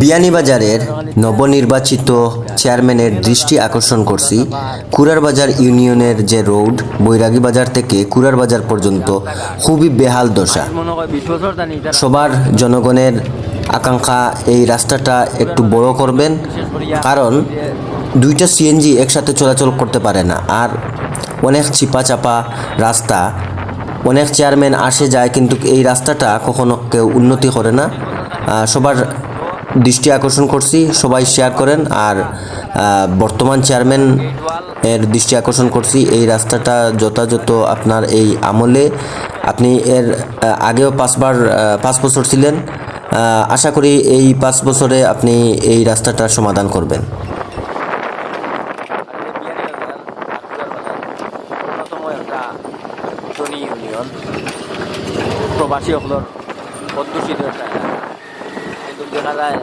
বিয়ানীবাজারের নবনির্বাচিত চেয়ারম্যানের দৃষ্টি আকর্ষণ করছি কুরার বাজার ইউনিয়নের যে রোড বৈরাগী বাজার থেকে কুরার বাজার পর্যন্ত খুবই বেহাল দশা। সবার জনগণের আকাঙ্ক্ষা এই রাস্তাটা একটু বড় করবেন, কারণ দুইটা সিএনজি একসাথে চলাচল করতে পারে না, আর অনেক চিপা চাপা রাস্তা, অনেক চেয়ারম্যান আসে যায়, কিন্তু এই রাস্তাটা কখনো কেউ উন্নতি করে না। সবার দৃষ্টি আকর্ষণ করছি, সবাই শেয়ার করেন আর বর্তমান চেয়ারম্যান এর দৃষ্টি আকর্ষণ করছি। এই রাস্তাটা যথাযথ আপনার এই আমলে। আপনি এর আগেও পাঁচবার পাঁচ বছর ছিলেন। আশা করি এই পাঁচ বছরে আপনি এই রাস্তাটার সমাধান করবেন। ধনী ইউনিয়ন অধ্যুষিত এটা এলেকা। কিন্তু দেখা যায়